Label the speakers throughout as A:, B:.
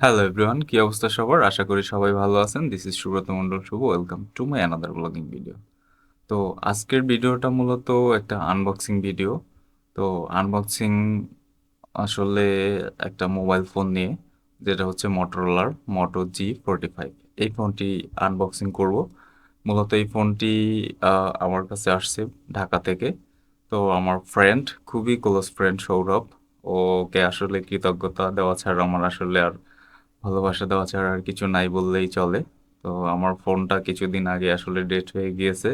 A: Hello everyone কি অবস্থা সবার? আশা করি সবাই ভালো আছেন। This is Subrata Mandal Shubho welcome to my another blogging video তো আজকের ভিডিওটা মূলত একটা আনবক্সিং ভিডিও তো আনবক্সিং আসলে একটা মোবাইল ফোন নিয়ে, যেটা হচ্ছে মোটরোলার মোটো জি ফোরটি ফাইভ এই ফোনটি আনবক্সিং করব। মূলত এই ফোনটি আমার কাছে আসছে ঢাকা থেকে। তো আমার ফ্রেন্ড খুবই ক্লোজ ফ্রেন্ড সৌরভ। ওকে আসলে কৃতজ্ঞতা দেওয়া ছাড়া আমার আসলে আর ভালোবাসা দেওয়া ছাড়া আর কিছু নাই বললেই চলে। তো আমার ফোনটা কিছুদিন আগে আসলে ডেট হয়ে গিয়েছে।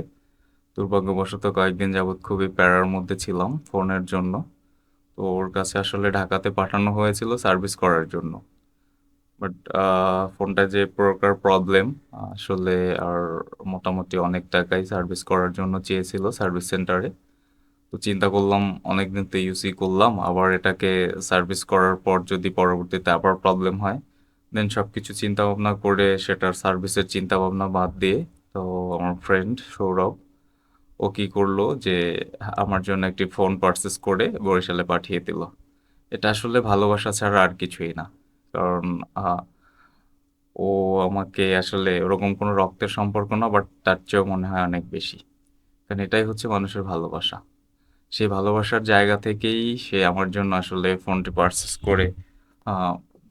A: দুর্ভাগ্যবশত কয়েকদিন যাবৎ খুবই প্যারার মধ্যে ছিলাম ফোনের জন্য। তো ওর কাছে আসলে ঢাকাতে পাঠানো হয়েছিল সার্ভিস করার জন্য। বাট ফোনটা যে প্রকার প্রবলেম আসলে আর মোটামুটি অনেক টাকাই সার্ভিস করার জন্য চেয়েছিল সার্ভিস সেন্টারে তো চিন্তা করলাম, অনেকদিন তো ইউসি করলাম। আবার এটাকে সার্ভিস করার পর যদি পরবর্তীতে আবার প্রবলেম হয় দেন সব কিছু চিন্তা ভাবনা করে সেটার সার্ভিসের চিন্তা ভাবনা বাদ দিয়ে, তো আমার ফ্রেন্ড সৌরভ, ও কি করল যে আমার জন্য একটি ফোন পারচেস করে বরিশালে পাঠিয়ে দিল। এটা আসলে ভালোবাসা ছাড়া আর কিছুই না। কারণ ও আমাকে আসলে ওরকম কোনো রক্তের সম্পর্ক না বাট তার চেয়েও মনে হয় অনেক বেশি। কারণ এটাই হচ্ছে মানুষের ভালোবাসা। সেই ভালোবাসার জায়গা থেকেই সে আমার জন্য আসলে ফোনটি পারচেস করে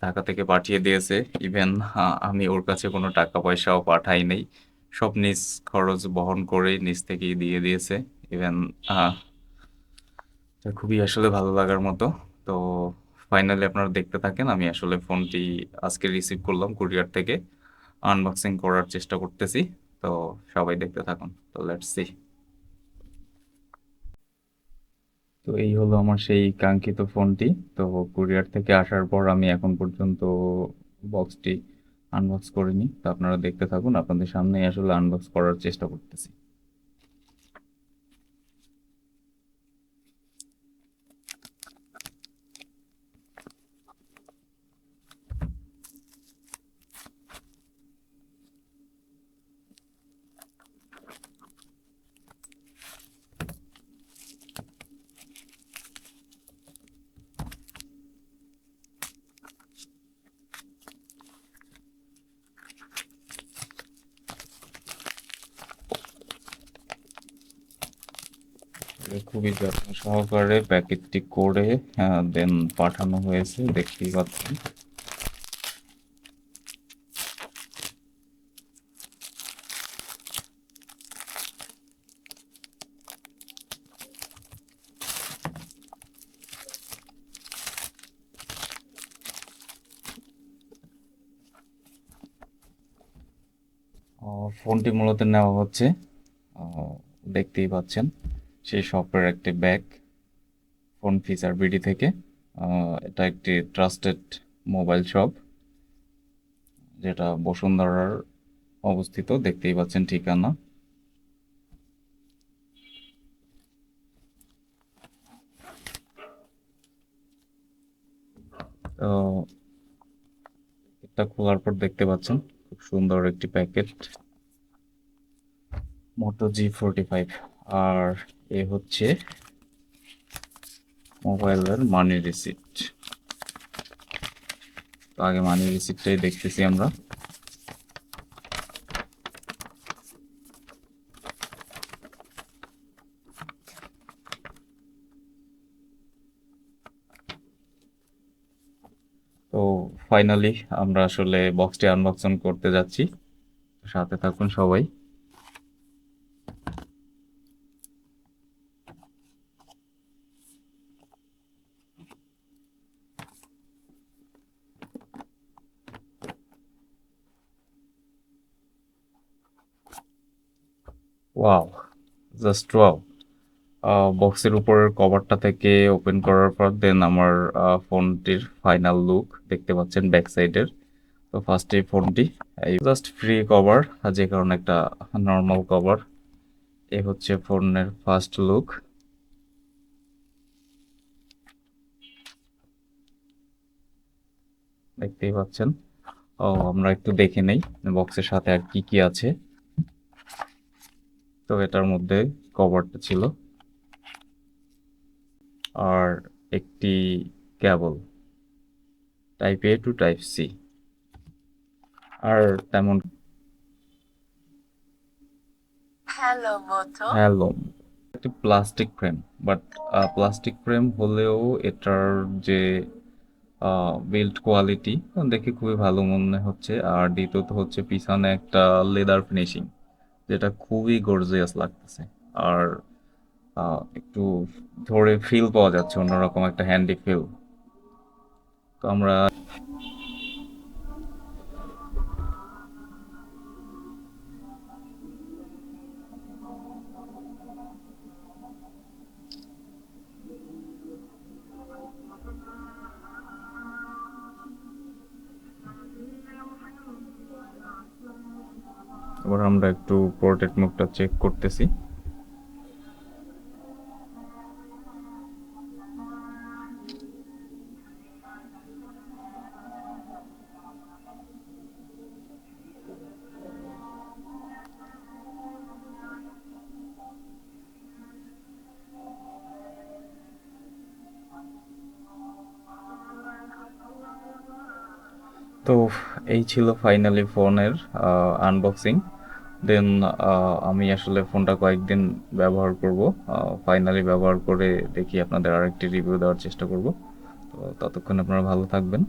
A: ঢাকা থেকে পাঠিয়ে দিয়েছে। ইভেন আমি ওর কাছে কোনো টাকা পয়সাও পাঠাই নাই। সব নিজ খরচ বহন করে নিজ থেকেই দিয়ে দিয়েছে। ইভেন খুবই আসলে ভালো লাগার মতো। তো ফাইনালি আপনারা দেখতে থাকেন, আমি আসলে ফোনটি আজকে রিসিভ করলাম কুরিয়ার থেকে। আনবক্সিং করার চেষ্টা করতেছি। তো সবাই দেখতে থাকুন। তো লেটস সি তো এই হলো আমার সেই কাঙ্ক্ষিত ফোনটি। তো কুরিয়ার থেকে আসার পর আমি এখন পর্যন্ত বক্সটি আনবক্স করিনি। তো আপনারা দেখতে থাকুন, আপনাদের সামনেই আসলে আনবক্স করার চেষ্টা করতেছি। খুবই যত্ন সহকারে প্যাকেটটি করে দেন পাঠানো হয়েছে, দেখতেই পাচ্ছেন। ফোনটি মূলত নেওয়া হচ্ছে। দেখতেই পাচ্ছেন। সেই শপের একটি ব্যাগ, ফোন ফিচার বিডি থেকে এটা একটি ট্রাস্টেড মোবাইল শপ যেটা বসুন্ধরার অবস্থিত, দেখতেই পাচ্ছেন ঠিকানা। তো এটা খোলার পর দেখতে পাচ্ছেন, খুব সুন্দর একটি packet Moto G forty five আর এ হচ্ছে মোবাইলের মানি রিসিপ্ট তো আগে মানি রিসিপ্টটাই দেখতেছি আমরা। তো ফাইনালি আমরা আসলে বক্সটি আনবক্সিং করতে যাচ্ছি। সাথে থাকুন সবাই। ওয়াও জাস্ট ওয়াও বক্সের উপরের কভারটা থেকে ওপেন করার পর দেন আমার ফোনটির ফাইনাল লুক দেখতে পাচ্ছেন ব্যাক সাইডের তো ফার্স্টে ফোনটি, এই জাস্ট ফ্রি কভার যে কারণে একটা নর্মাল কভার এ হচ্ছে ফোনের ফার্স্ট লুক দেখতেই পাচ্ছেন। ও, আমরা একটু দেখে নেই বক্সের সাথে আর কি কি আছে। তো এটার মধ্যে কভারটা ছিল। আর একটি cable type A to type C আর তেমন
B: হ্যালো
A: হ্যালো একটি plastic frame but plastic frame হলেও এটার যে বিল্ড কোয়ালিটি দেখে খুবই ভালো মনে হচ্ছে। আর দ্বিতীয়ত হচ্ছে পিছনে একটা লেদার ফিনিশিং যেটা খুবই গর্জিয়াস লাগতেছে। আর একটু ধরে ফিল পাওয়া যাচ্ছে, অন্যরকম একটা হ্যান্ডি ফিল তো আমরা এবার আমরা একটু পোর্ট্রেট মুখটা চেক করতেছি। তো এই ছিল ফাইনালি ফোনের আনবক্সিং দেন আমি আসলে ফোনটা কয়েকদিন ব্যবহার করব। ফাইনালি ব্যবহার করে দেখি আপনাদের আরেকটি রিভিউ দেওয়ার চেষ্টা করব। তো ততক্ষণ আপনারা ভালো থাকবেন।